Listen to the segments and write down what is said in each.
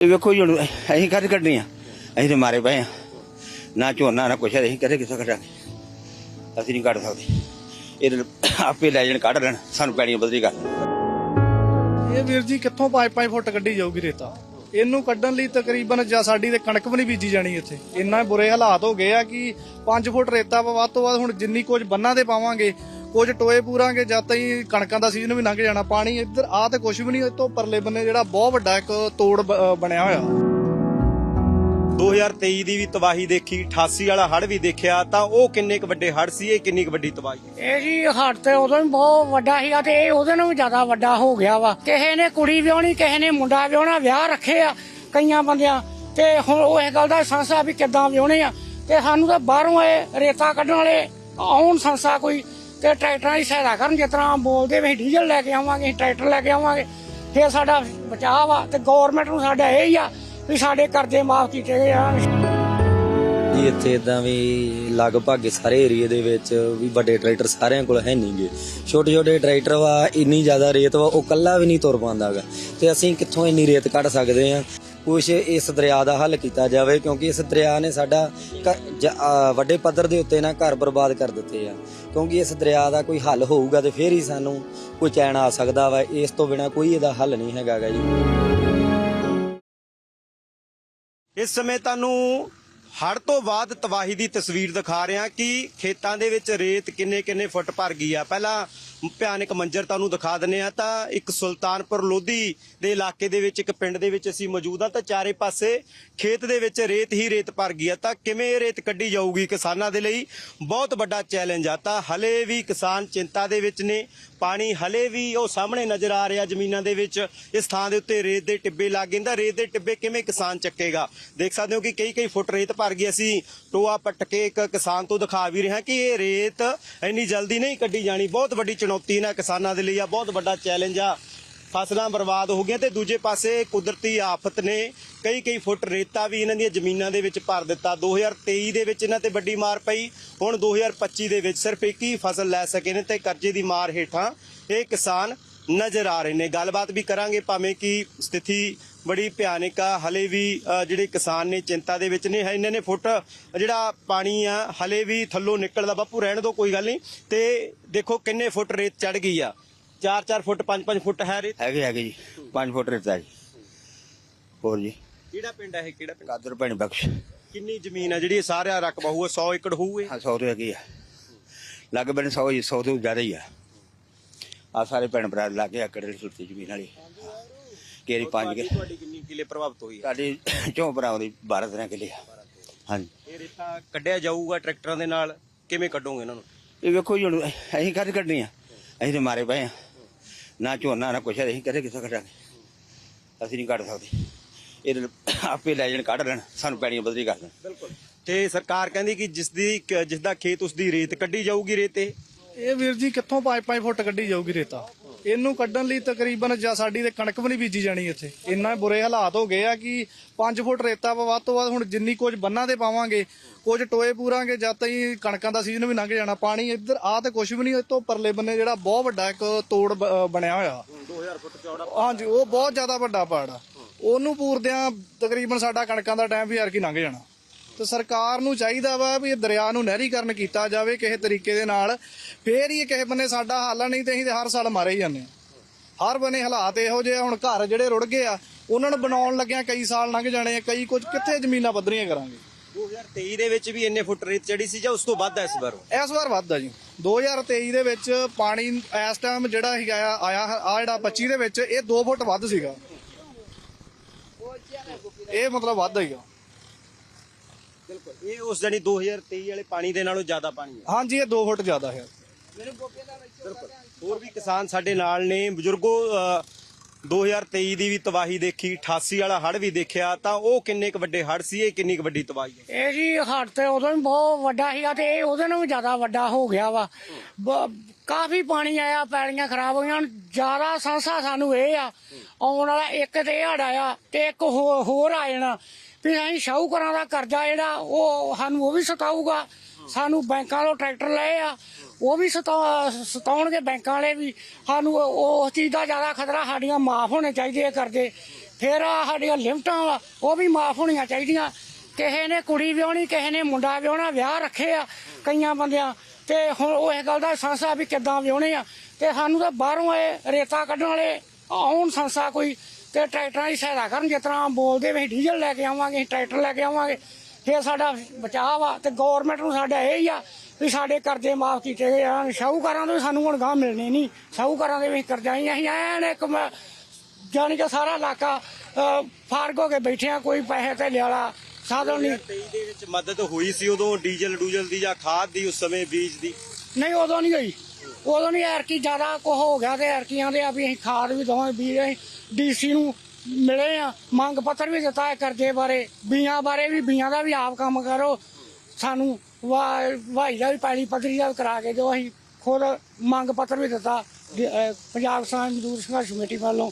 ਵੇਖੋ ਜੀ ਹੁਣ ਅਸੀਂ ਕੱਢ ਕੱਢਣੀ ਆ? ਅਸੀਂ ਤੇ ਮਾਰੇ ਪਏ ਆ। ਨਾ ਝੋਨਾ, ਨਾ ਕੁਛ, ਅਸੀਂ ਕਦੇ ਕਿਥੋਂ ਕੱਢਾਂਗੇ? ਅਸੀਂ ਨਹੀਂ ਕੱਢ ਸਕਦੇ। ਇਹ ਆਪੇ ਲੈ ਜਾਣ, ਕੱਢ ਲੈਣ, ਸਾਨੂੰ ਪੈਣੀਆਂ ਬਦਲੀ ਕਰ ਇਹ ਵੀਰ ਜੀ ਕਿੱਥੋਂ 5-5 ਫੁੱਟ ਕੱਢੀ ਜਾਊਗੀ ਰੇਤਾ? ਇਹਨੂੰ ਕੱਢਣ ਲਈ ਤਕਰੀਬਨ ਜਾਂ ਸਾਡੀ ਤੇ ਕਣਕ ਵੀ ਨਹੀਂ ਬੀਜੀ ਜਾਣੀ ਇੱਥੇ। ਇੰਨਾ ਬੁਰੇ ਹਾਲਾਤ ਹੋ ਗਏ ਆ ਕਿ 5 ਫੁੱਟ ਰੇਤਾ ਵੱਧ ਤੋਂ ਵੱਧ ਹੁਣ ਜਿੰਨੀ ਕੁਝ ਬੰਨਾਂ ਤੇ ਪਾਵਾਂਗੇ ਕੁਝ ਟੋਏ ਪੂਰਾਂਗੇ ਜਦ ਤਾਈਂ ਕਣਕਾਂ ਦਾ ਸੀਜ਼ਨ ਵੀ ਲੰਘ ਜਾਣਾ ਪਾਣੀ ਇੱਧਰ ਆ ਤੇ ਕੁਝ ਵੀ ਨਹੀਂ ਇਹ ਤੋਂ ਪਰਲੇ ਬੰਨੇ ਜਿਹੜਾ ਬਹੁਤ ਵੱਡਾ ਇੱਕ ਤੋੜ ਬਣਿਆ ਹੋਇਆ। 2023 ਦੀ ਵੀ ਤਬਾਹੀ ਦੇਖੀ 88 ਵਾਲਾ ਹੜ ਵੀ ਦੇਖਿਆ ਤਾਂ ਉਹ ਕਿੰਨੇ ਕੁ ਵੱਡੇ ਹੜ ਸੀ ਇਹ ਕਿੰਨੀ ਕੁ ਵੱਡੀ ਤਬਾਹੀ ਹੈ? ਇਹ ਜੀ ਹੱਟ ਤੇ ਉਦੋਂ ਵੀ ਬਹੁਤ ਵੱਡਾ ਸੀਗਾ ਤੇ ਇਹ ਉਹਦੇ ਨਾਲੋਂ ਵੀ ਜ਼ਿਆਦਾ ਵੱਡਾ ਹੋ ਗਿਆ ਵਾ। ਕਿਸੇ ਨੇ ਕੁੜੀ ਵਿਆਹਣੀ ਕਿਸੇ ਨੇ ਮੁੰਡਾ ਵਿਆਹਣਾ ਵਿਆਹ ਰੱਖੇ ਆ ਕਈਆਂ ਬੰਦਿਆਂ। ਤੇ ਹੁਣ ਉਹ ਇਹ ਗੱਲ ਦਾ ਸੰਸਾ ਵੀ ਕਿੱਦਾਂ ਵਿਆਹਣੇ ਆ। ਤੇ ਸਾਨੂੰ ਤਾਂ ਬਾਹਰੋਂ ਇਹ ਰੇਤਾ ਕੱਢਣ ਵਾਲੇ ਆਉਣ ਸੰਸਾ ਕੋਈ। ਤੇ ਟਰੈਕਟਰਾਂ ਦੀ ਸਹਾਇਤਾ ਕਰਨ, ਜਿਸ ਤਰ੍ਹਾਂ ਬੋਲਦੇ ਵੀ ਅਸੀਂ ਡੀਜ਼ਲ ਲੈ ਕੇ ਆਵਾਂਗੇ, ਅਸੀਂ ਟਰੈਕਟਰ ਲੈ ਕੇ ਆਵਾਂਗੇ, ਫਿਰ ਸਾਡਾ ਬਚਾਅ ਵਾ ਤੇ ਗਵਰਨਮੈਂਟ ਨੂੰ ਸਾਡਾ ਇਹ ਹੀ ਆ ਵੀ ਸਾਡੇ ਕਰਜ਼ੇ ਮਾਫ ਕੀਤੇ ਜਾਣ ਜੀ, ਇੱਥੇ ਇਦਾਂ ਵੀ ਲਗਭਗ ਸਾਰੇ ਏਰੀਏ ਦੇ ਵਿੱਚ ਵੀ ਵੱਡੇ ਟਰੈਕਟਰ ਸਾਰਿਆਂ ਕੋਲ ਹੈ ਨਹੀਂਗੇ ਛੋਟੇ ਛੋਟੇ ਟਰੈਕਟਰ ਵਾ, ਇੰਨੀ ਜ਼ਿਆਦਾ ਰੇਤ ਵਾ, ਉਹ ਕੱਲਾ ਵੀ ਨਹੀਂ ਤੁਰ ਪਾਉਂਦਾਗਾ ਤੇ ਅਸੀਂ ਕਿੱਥੋਂ ਇੰਨੀ ਰੇਤ ਕੱਢ ਸਕਦੇ ਆ? ਕੁਛ ਇਸ ਦਰਿਆ ਦਾ ਹੱਲ ਕੀਤਾ ਜਾਵੇ ਕਿਉਂਕਿ ਇਸ ਦਰਿਆ ਨੇ ਸਾਡਾ ਘ- ਜ- ਆ, ਵੱਡੇ ਪੱਧਰ ਦੇ ਉੱਤੇ ਨਾ ਘਰ ਬਰਬਾਦ ਕਰ ਦਿੱਤੇ ਆ। ਕਿਉਂਕਿ ਇਸ ਦਰਿਆ ਦਾ ਕੋਈ ਹੱਲ ਹੋਊਗਾ ਤੇ ਫੇਰ ਹੀ ਸਾਨੂੰ ਕੋਈ ਚੈਨ ਆ ਸਕਦਾ ਵਾ ਇਸ ਤੋਂ ਬਿਨਾ ਕੋਈ ਇਹਦਾ ਹੱਲ ਨਹੀਂ ਹੈਗਾਗਾ ਜੀ। ਇਸ ਸਮੇਂ ਤੁਹਾਨੂੰ ਹੜ ਤੋਂ ਬਾਅਦ ਤਬਾਹੀ ਦੀ ਤਸਵੀਰ ਦਿਖਾ ਰਿਹਾ ਕਿ ਖੇਤਾਂ ਦੇ ਵਿੱਚ ਰੇਤ ਕਿੰਨੇ ਕਿੰਨੇ ਫੁੱਟ ਭਰ ਗਈ ਆ। ਪਹਿਲਾਂ ਭਿਆਨਕ ਮੰਜ਼ਰ ਤੁਹਾਨੂੰ ਦਿਖਾ ਦਿੰਨੇ ਆ ਤਾਂ ਇੱਕ ਸੁਲਤਾਨਪੁਰ ਲੋਧੀ ਦੇ ਇਲਾਕੇ ਦੇ ਵਿੱਚ, ਇੱਕ ਪਿੰਡ ਦੇ ਵਿੱਚ ਅਸੀਂ ਮੌਜੂਦ ਆ ਤਾਂ ਚਾਰੇ ਪਾਸੇ ਖੇਤ ਦੇ ਵਿੱਚ ਰੇਤ ਹੀ ਰੇਤ ਭਰ ਗਈ ਆ ਤਾਂ ਕਿਵੇਂ ਇਹ ਰੇਤ ਕੱਢੀ ਜਾਊਗੀ ਕਿਸਾਨਾਂ ਦੇ ਲਈ? ਬਹੁਤ ਵੱਡਾ ਚੈਲੰਜ ਆ। ਤਾਂ ਹਲੇ ਵੀ ਕਿਸਾਨ ਚਿੰਤਾ ਦੇ ਵਿੱਚ ਨੇ। ਪਾਣੀ ਹਲੇ ਵੀ ਉਹ ਸਾਹਮਣੇ ਨਜ਼ਰ ਆ ਰਿਹਾ ਜ਼ਮੀਨਾਂ ਦੇ ਵਿੱਚ। ਇਸ ਥਾਂ ਦੇ ਉੱਤੇ ਰੇਤ ਦੇ ਟਿੱਬੇ ਲੱਗ ਗਏ ਤਾਂ ਰੇਤ ਦੇ ਟਿੱਬੇ ਕਿਵੇਂ ਕਿਸਾਨ ਚੱਕੇਗਾ? ਦੇਖ ਸਕਦੇ ਹੋ ਕਿ ਕਈ ਕਈ ਫੁੱਟ ਰੇਤ ਭਰ ਗਈ। ਅਸੀਂ ਟੋਆ ਪੱਟ ਕੇ ਇੱਕ ਕਿਸਾਨ ਤੋਂ ਦਿਖਾ ਵੀ ਰਹੇ ਹਾਂ ਕਿ ਇਹ ਰੇਤ ਇੰਨੀ ਜਲਦੀ ਨਹੀਂ ਕੱਢੀ ਜਾਣੀ। ਬਹੁਤ ਵੱਡੀ ਚੁਣੌਤੀ ਨਾ ਕਿਸਾਨਾਂ ਦੇ ਲਈ ਆ, ਬਹੁਤ ਵੱਡਾ ਚੈਲੰਜ ਆ। ਫਸਲਾਂ ਬਰਬਾਦ ਹੋ ਗਈਆਂ ਤੇ ਦੂਜੇ ਪਾਸੇ ਕੁਦਰਤੀ ਆਫਤ ਨੇ ਕਈ ਕਈ ਫੁੱਟ ਰੇਤਾ ਵੀ ਇਹਨਾਂ ਦੀਆਂ ਜ਼ਮੀਨਾਂ ਦੇ ਵਿੱਚ ਭਰ ਦਿੱਤਾ। 2023 ਦੇ ਵਿੱਚ ਇਹਨਾਂ ਤੇ ਵੱਡੀ ਮਾਰ ਪਈ, ਹੁਣ 2025 ਦੇ ਵਿੱਚ ਸਿਰਫ ਇੱਕ ਹੀ ਫਸਲ ਲੈ ਸਕੇ ਨੇ ਤੇ ਕਰਜ਼ੇ ਦੀ ਮਾਰ ਹੇਠਾਂ ਇਹ ਕਿਸਾਨ ਨਜ਼ਰ ਆ ਰਹੇ ਨੇ। ਗੱਲਬਾਤ ਵੀ ਕਰਾਂਗੇ, ਭਾਵੇਂ ਕਿ ਸਥਿਤੀ ਬੜੀ ਭਿਆਨਕ ਆ। ਹਲੇ ਵੀ ਜਿਹੜੇ ਕਿਸਾਨ ਨੇ ਚਿੰਤਾ ਦੇ ਵਿੱਚ ਨੇ ਇਹਨਾਂ ਨੇ ਫੁੱਟ ਜਿਹੜਾ ਪਾਣੀ ਆ ਹਲੇ ਵੀ ਥੱਲੋਂ ਨਿਕਲਦਾ ਬਾਪੂ ਰਹਿਣ ਦੋ ਕੋਈ ਗੱਲ ਨਹੀਂ। ਤੇ ਦੇਖੋ ਕਿੰਨੇ ਫੁੱਟ ਰੇਤ ਚੜ ਗਈ ਆ। 4-4 ਫੁੱਟ 5-5 ਫੁੱਟ ਹੈ ਰੇਤ? ਹੈਗੇ ਹੈਗੇ ਜੀ। 5 ਫੁੱਟ ਰੇਤਾ ਜੀ। ਹੋਰ ਜੀ। ਕਿਹੜਾ ਪਿੰਡ ਹੈ ਇਹ? ਕਿਹੜਾ ਪਿੰਡ? ਕਾਦਰ ਭੈਣ ਬਖਸ਼। ਕਿੰਨੀ ਜ਼ਮੀਨ ਹੈ ਜਿਹੜੀ ਇਹ ਸਾਰਾ ਰਕਬਾ ਹੋਊ 100 ਏਕੜ ਹੋਊ ਇਹ ਹਾਂ 100 ਤੋਂ ਹੈਗੀ ਆ। ਲੱਗ ਬਨ 100 ਜੀ 100 ਤੋਂ ਜ਼ਿਆਦਾ ਹੀ ਆ। ਆ ਸਾਰੇ ਭੈਣ ਭਰਾ ਲਾਗੇ ਆਕੜ ਦੀ ਸੁੱਤੀ ਜ਼ਮੀਨ ਵਾਲੀ। ਕੇਰੀ ਪੰਜ ਕੇ ਤੁਹਾਡੀ ਕਿੰਨੀ ਕਿਲੇ ਪ੍ਰਭਾਵਿਤ ਹੋਈ ਹੈ? ਸਾਡੀ ਚੋਂ ਭਰਾਵਾਂ ਦੀ 12 ਦਿਨਾਂ ਕਿਲੇ ਆ। ਹਾਂਜੀ। ਇਹ ਰੇਤਾ ਕੱਢਿਆ ਜਾਊਗਾ ਟਰੈਕਟਰਾਂ ਦੇ ਨਾਲ ਕਿਵੇਂ ਕੱਢੋਗੇ ਇਹਨਾਂ ਨੂੰ? ਇਹ ਵੇਖੋ ਜੀ ਹੁਣ ਅਸੀਂ ਕੱਢ ਕੱਢਣੀ ਆ? ਅਸੀਂ ਤੇ ਮਾਰੇ ਪਏ ਆ। ਨਾ ਝੋਨਾ ਨਾ ਕੁਛ ਅਸੀਂ ਕਦੇ ਕਿਥੋਂ ਕੱਢਾਂਗੇ। ਅਸੀਂ ਨਹੀਂ ਕੱਢ ਸਕਦੇ। ਇਹ ਆਪੇ ਲੈ ਜਾਣ ਕੱਢ ਲੈਣ ਸਾਨੂੰ ਪੈਣੀਆਂ ਬਦਲੀ ਕਰ ਦੇਣ। ਬਿਲਕੁਲ। ਤੇ ਸਰਕਾਰ ਕਹਿੰਦੀ ਕਿ ਜਿਸ ਦੀ ਜਿਸ ਦਾ ਖੇਤ ਉਸ ਦੀ ਰੇਤ ਕੱਢੀ ਜਾਊਗੀ ਰੇਤ? ਇਹ ਇਹ ਵੀਰ ਜੀ ਕਿੱਥੋਂ 5-5 ਫੁੱਟ ਕੱਢੀ ਜਾਊਗੀ ਰੇਤਾ? ਇਹਨੂੰ ਕੱਢਣ ਲਈ ਤਕਰੀਬਨ ਜਾਂ ਸਾਡੀ ਤੇ ਕਣਕ ਵੀ ਨਹੀਂ ਬੀਜੀ ਜਾਣੀ ਇੱਥੇ। ਇੰਨਾ ਬੁਰੇ ਹਾਲਾਤ ਹੋ ਗਏ ਆ ਕਿ 5 ਫੁੱਟ ਰੇਤਾ ਵਾ, ਵੱਧ ਤੋਂ ਵੱਧ ਹੁਣ ਜਿੰਨੀ ਕੁਝ ਬੰਨਾਂ ਤੇ ਪਾਵਾਂਗੇ, ਕੁਝ ਟੋਏ ਪੂਰਾਂਗੇ ਜਦ ਤਾਈਂ ਕਣਕਾਂ ਦਾ ਸੀਜ਼ਨ ਵੀ ਲੰਘ ਜਾਣਾ, ਪਾਣੀ ਇੱਧਰ ਆ ਤੇ ਕੁਝ ਵੀ ਨਹੀਂ, ਇਹ ਤੋਂ ਪਰਲੇ ਬੰਨੇ ਜਿਹੜਾ ਬਹੁਤ ਵੱਡਾ ਇੱਕ ਤੋੜ ਬ- ਬਣਿਆ ਹੋਇਆ। 2000 ਫੁੱਟ ਚੌੜਾ ਹਾਂਜੀ, ਉਹ ਬਹੁਤ ਜ਼ਿਆਦਾ ਵੱਡਾ ਪਾੜ ਆ। ਉਹਨੂੰ ਪੂਰਦਿਆਂ ਤਕਰੀਬਨ ਸਾਡਾ ਕਣਕਾਂ ਦਾ ਟਾਈਮ ਵੀ ਯਾਰ ਕੀ ਲੰਘ ਜਾਣਾ। ਤੇ ਸਰਕਾਰ ਨੂੰ ਚਾਹੀਦਾ ਵਾ ਵੀ ਇਹ ਦਰਿਆ ਨੂੰ ਨਹਿਰੀਕਰਨ ਕੀਤਾ ਜਾਵੇ ਕਿਸੇ ਤਰੀਕੇ ਦੇ ਨਾਲ। ਫੇਰ ਹੀ ਇਹ ਕਿਸੇ ਬੰਨੇ ਸਾਡਾ ਹੱਲ ਆ, ਨਹੀਂ ਤੇ ਅਸੀਂ ਤੇ ਹਰ ਸਾਲ ਮਾਰੇ ਹੀ ਜਾਂਦੇ ਹਾਂ। ਹਰ ਬੰਨੇ ਹਾਲਾਤ ਇਹੋ ਜਿਹੇ ਆ, ਹੁਣ ਘਰ ਜਿਹੜੇ ਰੁੜ ਗਏ ਆ ਉਹਨਾਂ ਨੂੰ ਬਣਾਉਣ ਲੱਗਿਆ ਕਈ ਸਾਲ ਲੰਘ ਜਾਣੇ ਆ ਕਈ ਕੁਝ ਕਿੱਥੇ ਜ਼ਮੀਨਾਂ ਪੱਧਰੀਆਂ ਕਰਾਂਗੇ? 2023 ਦੇ ਵਿੱਚ ਵੀ ਇੰਨੇ ਫੁੱਟ ਰੇਤ ਚੜੀ ਸੀ ਜਾਂ ਉਸ ਤੋਂ ਵੱਧ ਹੈ ਇਸ ਵਾਰ? ਇਸ ਵਾਰ ਵੱਧ ਆ ਜੀ। 2023 ਦੇ ਵਿੱਚ ਪਾਣੀ ਇਸ ਟਾਈਮ ਜਿਹੜਾ ਹੈਗਾ ਆ ਆਇਆ ਆ ਜਿਹੜਾ 25 ਦੇ ਵਿੱਚ ਇਹ 2 ਫੁੱਟ ਵੱਧ ਸੀਗਾ। ਇਹ ਮਤਲਬ ਵੱਧ ਹੈਗਾ ਬਿਲਕੁਲ। ਇਹ ਉਸ ਜਣੀ 2023 ਵਾਲੇ ਪਾਣੀ ਦੇ ਨਾਲੋਂ ਜ਼ਿਆਦਾ ਪਾਣੀ ਹੈ। ਹਾਂਜੀ ਇਹ 2 ਫੁੱਟ ਜ਼ਿਆਦਾ ਹੈ। ਬਿਲਕੁਲ। ਹੋਰ ਵੀ ਕਿਸਾਨ ਸਾਡੇ ਨਾਲ ਨੇ। ਬਜ਼ੁਰਗੋ ਅ, 2023 ਦੀ ਵੀ ਤਬਾਹੀ ਦੇਖੀ 88 ਵਾਲਾ ਹੜ ਵੀ ਦੇਖਿਆ ਤਾਂ ਉਹ ਕਿੰਨੇ ਕੁ ਵੱਡੇ ਹੜ ਸੀ ਇਹ ਕਿੰਨੀ ਕੁ ਵੱਡੀ ਤਬਾਹੀ ਹੈ? ਇਹ ਜੀ ਹੱਟ ਤੇ ਉਦੋਂ ਵੀ ਬਹੁਤ ਵੱਡਾ ਸੀਗਾ ਤੇ ਇਹ ਉਹਦੇ ਨਾਲੋਂ ਵੀ ਜ਼ਿਆਦਾ ਵੱਡਾ ਹੋ ਗਿਆ ਵਾ। ਬ- ਕਾਫੀ ਪਾਣੀ ਆਇਆ ਪੈਲੀਆਂ ਖਰਾਬ ਹੋਈਆਂ ਹੁਣ ਜ਼ਿਆਦਾ ਸੰਸਾ ਸਾਨੂੰ ਇਹ ਆ ਆਉਣ ਵਾਲਾ ਇੱਕ ਤੇ ਇਹ ਹੜ ਆਇਆ ਤੇ ਇੱਕ ਹੋ- ਹੋਰ ਆ ਜਾਣਾ। ਵੀ ਅਸੀਂ ਸ਼ਾਹੂਕਰਾਂ ਦਾ ਕਰਜ਼ਾ ਜਿਹੜਾ, ਉਹ ਸਾਨੂੰ ਉਹ ਵੀ ਸਤਾਊਗਾ। ਸਾਨੂੰ ਬੈਂਕਾਂ ਤੋਂ ਟਰੈਕਟਰ ਲਏ ਆ, ਉਹ ਵੀ ਸਤਾ- ਸਤਾਉਣਗੇ ਬੈਂਕਾਂ ਵਾਲੇ ਵੀ। ਸਾਨੂੰ ਉਸ ਚੀਜ਼ ਦਾ ਜ਼ਿਆਦਾ ਖਤਰਾ, ਸਾਡੀਆਂ ਮਾਫ ਹੋਣੇ ਚਾਹੀਦੇ ਆ ਕਰਜ਼ੇ। ਫਿਰ ਆ ਸਾਡੀਆਂ ਲਿਮਟਾਂ ਵਾ ਉਹ ਵੀ ਮਾਫ ਹੋਣੀਆਂ ਚਾਹੀਦੀਆਂ। ਕਿਸੇ ਨੇ ਕੁੜੀ ਵਿਆਹਣੀ, ਕਿਸੇ ਨੇ ਮੁੰਡਾ ਵਿਆਹਣਾ, ਵਿਆਹ ਰੱਖੇ ਆ ਕਈਆਂ ਬੰਦਿਆਂ। ਤੇ ਹੁਣ ਉਹ ਇਹ ਗੱਲ ਦਾ ਸੰਸਾ ਵੀ ਕਿੱਦਾਂ ਵਿਆਹਣੇ ਆ। ਤੇ ਸਾਨੂੰ ਤਾਂ ਬਾਹਰੋਂ ਆਏ ਰੇਤਾ ਕੱਢਣ ਵਾਲੇ ਆਉਣ ਸੰਸਾ ਕੋਈ ਤੇ ਟਰੈਕਟਰਾਂ ਦੀ ਸਹਾਇਤਾ ਕਰਨ ਜਿਸ ਤਰ੍ਹਾਂ ਬੋਲਦੇ ਵੀ ਅਸੀਂ ਡੀਜ਼ਲ ਲੈ ਕੇ ਆਵਾਂਗੇ ਅਸੀਂ ਟਰੈਕਟਰ ਲੈ ਕੇ ਆਵਾਂਗੇ ਫਿਰ ਸਾਡਾ ਬਚਾਅ ਵਾ ਤੇ ਗਵਰਨਮੈਂਟ ਨੂੰ ਸਾਡਾ ਇਹ ਹੀ ਆ ਵੀ ਸਾਡੇ ਕਰਜ਼ੇ ਮਾਫ ਕੀਤੇ ਜਾਣ ਸ਼ਾਹੂਕਾਰਾਂ ਤੋਂ ਵੀ ਸਾਨੂੰ ਹੁਣ ਗਾਹ ਮਿਲਣੇ ਨਹੀਂ ਸ਼ਾਹੂਕਾਰਾਂ ਦੇ ਵੀ ਕਰਜ਼ਾ ਹੀ ਅਸੀਂ ਐਨ ਇੱਕ ਜਾਣੀ ਕਿ ਸਾਰਾ ਇਲਾਕਾ ਫਾਰਗ ਹੋ ਕੇ ਬੈਠੇ ਆ ਕੋਈ ਪੈਸੇ ਤੇ ਲਿਆਲਾ ਸਾਧਨ ਨਹੀਂ। 23 ਦੇ ਵਿੱਚ ਮਦਦ ਹੋਈ ਸੀ ਉਦੋਂ ਡੀਜ਼ਲ ਡੂਜ਼ਲ ਦੀ ਜਾਂ ਖਾਦ ਦੀ ਉਸ ਸਮੇਂ ਬੀਜ ਦੀ? ਨਹੀਂ ਉਦੋਂ ਨਹੀਂ ਹੋਈ। ਉਦੋਂ ਨਹੀਂ ਐਰਕੀ ਜ਼ਿਆਦਾ ਕੋ ਹੋ ਗਿਆ ਤੇ ਐਰਕੀਆਂ ਦੇ ਆ ਵੀ ਅਸੀਂ ਖਾਦ ਵੀ ਦੋਵੇਂ ਬੀਜ ਅਸੀਂ ਡੀਸੀ ਨੂੰ ਮਿਲੇ ਆ, ਮੰਗ ਪੱਤਰ ਵੀ ਦਿੱਤਾ ਹੈ ਕਰਜ਼ੇ ਬਾਰੇ, ਬੀਆਂ ਬਾਰੇ ਵੀ, ਬੀਆਂ ਦਾ ਵੀ ਆਪ ਕੰਮ ਕਰੋ। ਸਾਨੂੰ ਵਾ- ਵਾਈ ਦਾ ਵੀ ਪੈਲੀ ਪੱਧਰੀ ਦਾ ਵੀ ਕਰਾ ਕੇ ਦਿਓ, ਅਸੀਂ ਖੁਦ ਮੰਗ ਪੱਤਰ ਵੀ ਦਿੱਤਾ ਪੰਜਾਬ ਕਿਸਾਨ ਮਜ਼ਦੂਰ ਸੰਘਰਸ਼ ਕਮੇਟੀ ਵੱਲੋਂ।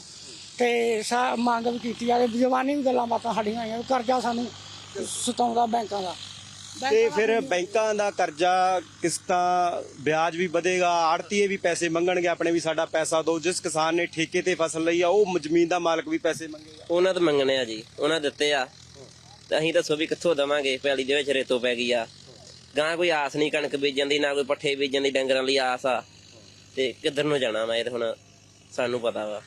ਤੇ ਸਾ, ਮੰਗ ਵੀ ਕੀਤੀ ਆ ਜਵਾਨੀ ਵੀ ਗੱਲਾਂ ਬਾਤਾਂ ਸਾਡੀਆਂ ਆਈਆਂ, ਕਰਜ਼ਾ ਸਾਨੂੰ ਸਤਾਉਂਦਾ ਬੈਂਕਾਂ ਦਾ। ਤੇ ਫਿਰ ਬੈਂਕਾਂ ਦਾ ਕਰਜ਼ਾ ਕਿਸ਼ਤਾਂ ਵਿਆਜ ਵੀ ਵਧੇਗਾ ਆੜਤੀਏ ਵੀ ਪੈਸੇ ਮੰਗਣਗੇ ਆਪਣੇ ਵੀ ਸਾਡਾ ਪੈਸਾ ਦਿਓ ਜਿਸ ਕਿਸਾਨ ਨੇ ਠੇਕੇ ਤੇ ਫਸਲ ਲਈ ਆ ਉਹ ਜ਼ਮੀਨ ਦਾ ਮਾਲਕ ਵੀ ਪੈਸੇ ਮੰਗੇਗਾ। ਉਹਨਾਂ ਤੋਂ ਮੰਗਣੇ ਆ ਜੀ ਉਹਨਾਂ ਦਿੱਤੇ ਆ। ਤੇ ਅਸੀਂ ਦੱਸੋ ਵੀ ਕਿੱਥੋਂ ਦਵਾਂਗੇ ਪੈਲੀ ਦੇ ਵਿੱਚ ਰੇਤੋ ਪੈ ਗਈ ਆ। ਗਾਂ ਕੋਈ ਆਸ ਨਹੀਂ ਕਣਕ ਬੀਜਣ ਦੀ ਨਾ ਕੋਈ ਪੱਠੇ ਬੀਜਣ ਦੀ ਡੰਗਰਾਂ ਲਈ ਆਸ ਆ। ਤੇ ਕਿੱਧਰ ਨੂੰ ਜਾਣਾ ਮੈਂ ਇਹ ਤਾਂ ਹੁਣ ਸਾਨੂੰ ਪਤਾ ਵਾ।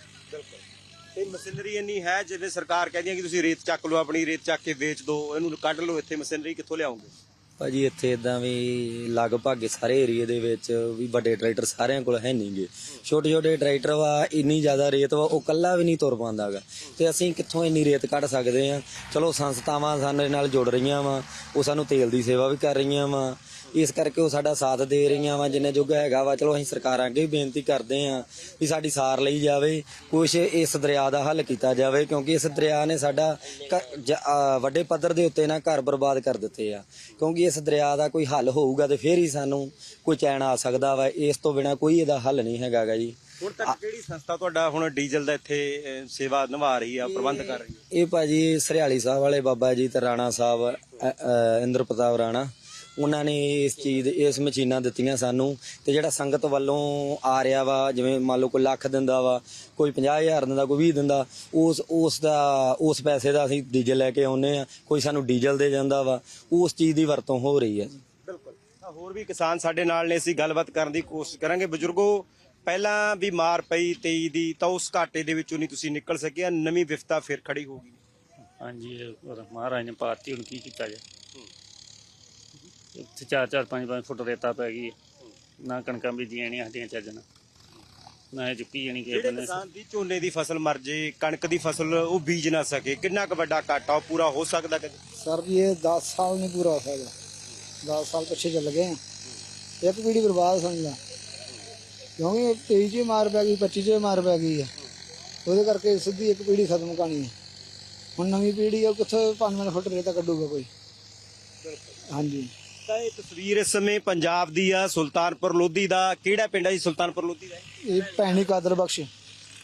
ਤੇ ਮਸ਼ੀਨਰੀ ਇੰਨੀ ਹੈ ਜਿਵੇਂ ਸਰਕਾਰ ਕਹਿੰਦੀ ਹੈ ਕਿ ਤੁਸੀਂ ਰੇਤ ਚੱਕ ਲਓ, ਆਪਣੀ ਰੇਤ ਚੱਕ ਕੇ ਵੇਚ ਦਿਓ ਇਹਨੂੰ ਕੱਢ ਲਓ, ਇੱਥੇ ਮਸ਼ੀਨਰੀ ਕਿੱਥੋਂ ਲਿਆਉਂਗੇ ਭਾਜੀ, ਇੱਥੇ ਇਦਾਂ ਵੀ ਲਗਭਗ ਸਾਰੇ ਏਰੀਏ ਦੇ ਵਿੱਚ ਵੀ ਵੱਡੇ ਟਰੈਕਟਰ ਸਾਰਿਆਂ ਕੋਲ ਹੈ ਨਹੀਂਗੇ ਛੋਟੇ ਛੋਟੇ ਟਰੈਕਟਰ ਵਾ, ਇੰਨੀ ਜ਼ਿਆਦਾ ਰੇਤ ਵਾ, ਉਹ ਕੱਲਾ ਵੀ ਨਹੀਂ ਤੁਰ ਪਾਉਂਦਾਗਾ ਤੇ ਅਸੀਂ ਕਿੱਥੋਂ ਇੰਨੀ ਰੇਤ ਕੱਢ ਸਕਦੇ ਆ ਚਲੋ ਸੰਸਥਾਵਾਂ ਸਾਡੇ ਨਾਲ ਜੁੜ ਰਹੀਆਂ ਵਾ, ਉਹ ਸਾਨੂੰ ਤੇਲ ਦੀ ਸੇਵਾ ਵੀ ਕਰ ਰਹੀਆਂ ਵਾ। ਇਸ ਕਰਕੇ ਉਹ ਸਾਡਾ ਸਾਥ ਦੇ ਰਹੀਆਂ ਵਾ ਜਿੰਨੇ ਜੋਗਾ ਹੈਗਾ ਵਾ। ਚਲੋ ਅਸੀਂ ਸਰਕਾਰਾਂ ਅੱਗੇ ਵੀ ਬੇਨਤੀ ਕਰਦੇ ਆ ਵੀ ਸਾਡੀ ਸਾਰ ਲਈ ਜਾਵੇ ਕੁਛ ਇਸ ਦਰਿਆ ਦਾ ਹੱਲ ਕੀਤਾ ਜਾਵੇ ਕਿਉਂਕਿ ਇਸ ਦਰਿਆ ਨੇ ਸਾਡਾ ਘ- ਜ- ਅਹ ਵੱਡੇ ਪੱਧਰ ਦੇ ਉੱਤੇ ਨਾ ਘਰ ਬਰਬਾਦ ਕਰ ਦਿੱਤੇ ਆ। ਕਿਉਂਕਿ ਇਸ ਦਰਿਆ ਦਾ ਕੋਈ ਹੱਲ ਹੋਊਗਾ ਤੇ ਫੇਰ ਹੀ ਸਾਨੂੰ ਕੋਈ ਚੈਨ ਆ ਸਕਦਾ ਵਾ। ਇਸ ਤੋਂ ਬਿਨਾ ਕੋਈ ਇਹਦਾ ਹੱਲ ਨਹੀਂ ਹੈਗਾ ਗਾ ਜੀ। ਹੁਣ ਤੱਕ ਕਿਹੜੀ ਸੰਸਥਾ ਤੁਹਾਡਾ ਹੁਣ ਡੀਜ਼ਲ ਦਾ ਇੱਥੇ ਅਹ, ਸੇਵਾ ਨਿਭਾ ਰਹੀ ਆ ਪ੍ਰਬੰਧ ਕਰ ਰਹੀ ਹੈ ਇਹ ਭਾਜੀ ਸਰਿਆਲੀ ਸਾਹਿਬ ਵਾਲੇ ਬਾਬਾ ਜੀ ਤੇ ਰਾਣਾ ਸਾਹਿਬ ਅ- ਅ, ਇੰਦਰ ਪ੍ਰਤਾਪ ਰਾਣਾ। ਉਹਨਾਂ ਨੇ ਇਸ ਚੀਜ਼ ਇਸ ਮਸ਼ੀਨਾਂ ਦਿੱਤੀਆਂ ਸਾਨੂੰ ਤੇ ਜਿਹੜਾ ਸੰਗਤ ਵੱਲੋਂ ਆ ਰਿਹਾ ਵਾ ਜਿਵੇਂ ਮੰਨ ਲਓ ਕੋਈ ਲੱਖ ਦਿੰਦਾ ਵਾ ਕੋਈ 50000 ਦਿੰਦਾ ਕੋਈ 20 ਦਿੰਦਾ ਉਸ ਉਸ ਦਾ ਉਸ ਪੈਸੇ ਦਾ ਅਸੀਂ ਡੀਜ਼ਲ ਲੈ ਕੇ ਆਉਨੇ ਆ ਕੋਈ ਸਾਨੂੰ ਡੀਜ਼ਲ ਦੇ ਜਾਂਦਾ ਵਾ ਉਸ ਚੀਜ਼ ਦੀ ਵਰਤੋਂ ਹੋ ਰਹੀ ਹੈ ਬਿਲਕੁਲ। ਹੋਰ ਵੀ ਕਿਸਾਨ ਸਾਡੇ ਨਾਲ ਨੇ ਅਸੀਂ ਗੱਲਬਾਤ ਕਰਨ ਦੀ ਕੋਸ਼ਿਸ਼ ਕਰਾਂਗੇ। ਬਜ਼ੁਰਗੋ ਪਹਿਲਾਂ ਵੀ ਮਾਰ ਪਈ 23 ਦੀ ਤਾਂ ਉਸ ਘਾਟੇ ਦੇ ਵਿੱਚੋਂ ਨਹੀਂ ਤੁਸੀਂ ਨਿਕਲ ਸਕਿਆ ਨਵੀਂ ਵਿਫਤਾ ਫਿਰ ਖੜੀ ਹੋ ਗਈ। ਹਾਂਜੀ ਮਹਾਰਾਜ ਨੇ ਪਾਤੀ ਹੁਣ ਕੀ ਕੀਤਾ ਜਾ ਉੱਥੇ ਚਾਰ ਚਾਰ ਪੰਜ ਪੰਜ ਫੁੱਟ ਰੇਤਾ ਪੈ ਗਈ। ਹੈ। ਨਾ ਕਣਕਾਂ ਬੀਜੀਆਂ ਨਹੀਂ ਹੱਡੀਆਂ ਚੱਜਣ ਨਾ ਇਹ ਚੁੱਕੀ ਜਾਣੀ ਕਿ ਜਿਹੜੇ ਬੰਨੇ ਕਿਸਾਨ ਦੀ ਝੋਨੇ ਦੀ ਫਸਲ ਮਰ ਜੇ ਕਣਕ ਦੀ ਫਸਲ ਉਹ ਬੀਜ ਨਾ ਸਕੇ ਕਿੰਨਾ ਕੁ ਵੱਡਾ ਘਾਟਾ ਉਹ ਪੂਰਾ ਹੋ ਸਕਦਾ ਕਦੇ? ਸਰ ਜੀ ਇਹ 10 ਸਾਲ ਨਹੀਂ ਪੂਰਾ ਹੋ ਸਕਦਾ। 10 ਸਾਲ ਪਿੱਛੇ ਚੱਲ ਗਏ ਆ। ਇੱਕ ਪੀੜੀ ਬਰਬਾਦ ਸਮਝਦਾ ਕਿਉਂਕਿ ਇਹ 23 ਚ ਹੀ ਮਾਰ ਪੈ ਗਈ 25 ਚ ਹੀ ਮਾਰ ਪੈ ਗਈ ਆ। ਉਹਦੇ ਕਰਕੇ ਸਿੱਧੀ ਇੱਕ ਪੀੜੀ ਖਤਮ ਕਰਨੀ ਹੈ ਹੁਣ ਨਵੀਂ ਪੀੜੀ ਆ ਕਿੱਥੇ 5 ਫੁੱਟ ਰੇਤਾ ਕੱਢੂਗਾ ਕੋਈ? ਹਾਂਜੀ। ਤਾਂ ਇਹ ਤਸਵੀਰ ਇਸ ਸਮੇਂ ਪੰਜਾਬ ਦੀ ਆ ਸੁਲਤਾਨਪੁਰ ਲੋਧੀ ਦਾ। ਕਿਹੜਾ ਪਿੰਡ ਹੈ ਜੀ ਸੁਲਤਾਨਪੁਰ ਲੋਧੀ ਦਾ? ਇਹ ਭੈਣੀ ਕਾਦਰ ਬਖਸ਼।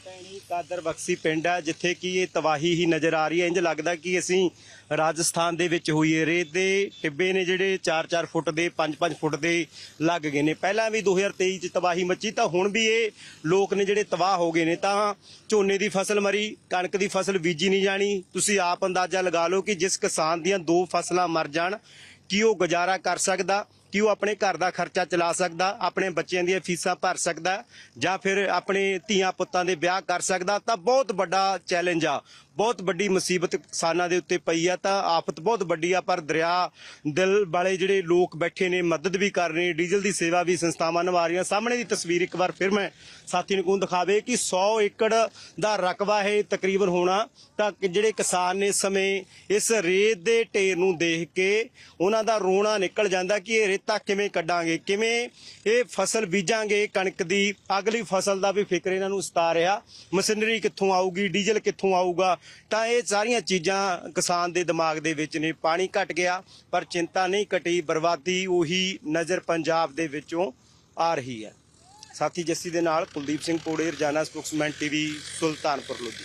ਪੈਣੀ ਕਾਦਰ ਬਖਸ਼ੀ ਪਿੰਡ ਹੈ ਜਿੱਥੇ ਕਿ ਇਹ ਤਬਾਹੀ ਹੀ ਨਜ਼ਰ ਆ ਰਹੀ ਹੈ। ਇੰਜ ਲੱਗਦਾ ਕਿ ਅਸੀਂ ਰਾਜਸਥਾਨ ਦੇ ਵਿੱਚ ਹੋਈਏ ਰੇਤ ਦੇ ਟਿੱਬੇ ਨੇ ਜਿਹੜੇ 4-4 ਫੁੱਟ ਦੇ 5-5 ਫੁੱਟ ਦੇ ਲੱਗ ਗਏ ਨੇ। ਪਹਿਲਾਂ ਵੀ 2023 ਚ ਤਬਾਹੀ ਮੱਚੀ ਤਾਂ ਹੁਣ ਵੀ ਇਹ ਲੋਕ ਨੇ ਜਿਹੜੇ ਤਬਾਹ ਹੋ ਗਏ ਨੇ ਤਾਂ ਝੋਨੇ ਦੀ ਫਸਲ ਮਰੀ ਕਣਕ ਦੀ ਫਸਲ ਬੀਜੀ ਨਹੀਂ ਜਾਣੀ। ਤੁਸੀਂ ਆਪ ਅੰਦਾਜ਼ਾ ਲਗਾ ਲਓ ਕਿ ਜਿਸ ਕਿਸਾਨ ਦੀਆਂ ਦੋ ਫਸਲਾਂ ਮਰ ਜਾਣ ਕੀ ਉਹ ਗੁਜ਼ਾਰਾ ਕਰ ਸਕਦਾ, ਕੀ ਉਹ ਆਪਣੇ ਘਰ ਦਾ ਖਰਚਾ ਚਲਾ ਸਕਦਾ, ਆਪਣੇ ਬੱਚਿਆਂ ਦੀਆਂ ਫੀਸਾਂ ਭਰ ਸਕਦਾ ਜਾਂ ਫਿਰ ਆਪਣੇ ਧੀਆਂ ਪੁੱਤਾਂ ਦੇ ਵਿਆਹ ਕਰ ਸਕਦਾ, ਤਾਂ ਬਹੁਤ ਵੱਡਾ ਚੈਲੰਜ ਆ। ਬਹੁਤ ਵੱਡੀ ਮੁਸੀਬਤ ਕਿਸਾਨਾਂ ਦੇ ਉੱਤੇ ਪਈ ਆ, ਤਾਂ ਆਫਤ ਬਹੁਤ ਵੱਡੀ ਆ, ਪਰ ਦਰਿਆ ਦਿਲ ਵਾਲੇ ਜਿਹੜੇ ਲੋਕ ਬੈਠੇ ਨੇ, ਮਦਦ ਵੀ ਕਰ ਰਹੇ ਡੀਜ਼ਲ ਦੀ ਸੇਵਾ ਵੀ ਸੰਸਥਾਵਾਂ ਨਿਭਾ ਰਹੀਆਂ। ਸਾਹਮਣੇ ਦੀ ਤਸਵੀਰ ਇੱਕ ਵਾਰ ਫਿਰ ਮੈਂ ਸਾਥੀ ਨੂੰ ਕੋਲ ਦਿਖਾਵੇ ਕਿ 100 ਏਕੜ ਦਾ ਰਕਬਾ ਹੈ ਤਕਰੀਬਨ ਹੋਣਾ, ਤਾਂ ਜਿਹੜੇ ਕਿਸਾਨ ਨੇ ਇਸ ਸਮੇਂ ਇਸ ਰੇਤ ਦੇ ਢੇਰ ਨੂੰ ਦੇਖ ਕੇ ਉਹਨਾਂ ਦਾ ਰੋਣਾ ਨਿਕਲ ਜਾਂਦਾ ਕਿ ਇਹ ਰੇਤਾ ਕਿਵੇਂ ਕੱਢਾਂਗੇ, ਕਿਵੇਂ ਇਹ ਫਸਲ ਬੀਜਾਂਗੇ, ਕਣਕ ਦੀ ਅਗਲੀ ਫਸਲ ਦਾ ਵੀ ਫਿਕਰ ਇਹਨਾਂ ਨੂੰ ਸਤਾ ਰਿਹਾ। ਮਸ਼ੀਨਰੀ ਕਿੱਥੋਂ ਆਊਗੀ, ਡੀਜ਼ਲ ਕਿੱਥੋਂ ਆਊਗਾ ਤਾਂ ਇਹ ਸਾਰੀਆਂ ਚੀਜ਼ਾਂ ਕਿਸਾਨ ਦੇ ਦਿਮਾਗ ਦੇ ਵਿੱਚ ਨੇ। ਪਾਣੀ ਘਟ ਗਿਆ, ਪਰ ਚਿੰਤਾ ਨਹੀਂ ਘਟੀ। ਬਰਬਾਦੀ ਉਹੀ ਨਜ਼ਰ ਪੰਜਾਬ ਦੇ ਵਿੱਚੋਂ ਆ ਰਹੀ ਹੈ। ਸਾਥੀ ਜੱਸੀ ਦੇ ਨਾਲ ਕੁਲਦੀਪ ਸਿੰਘ ਕੋੜੇ ਰਜਾਨਾ ਸਪੋਕਸਮੈਨ ਟੀਵੀ, ਸੁਲਤਾਨਪੁਰ ਲੋਧੀ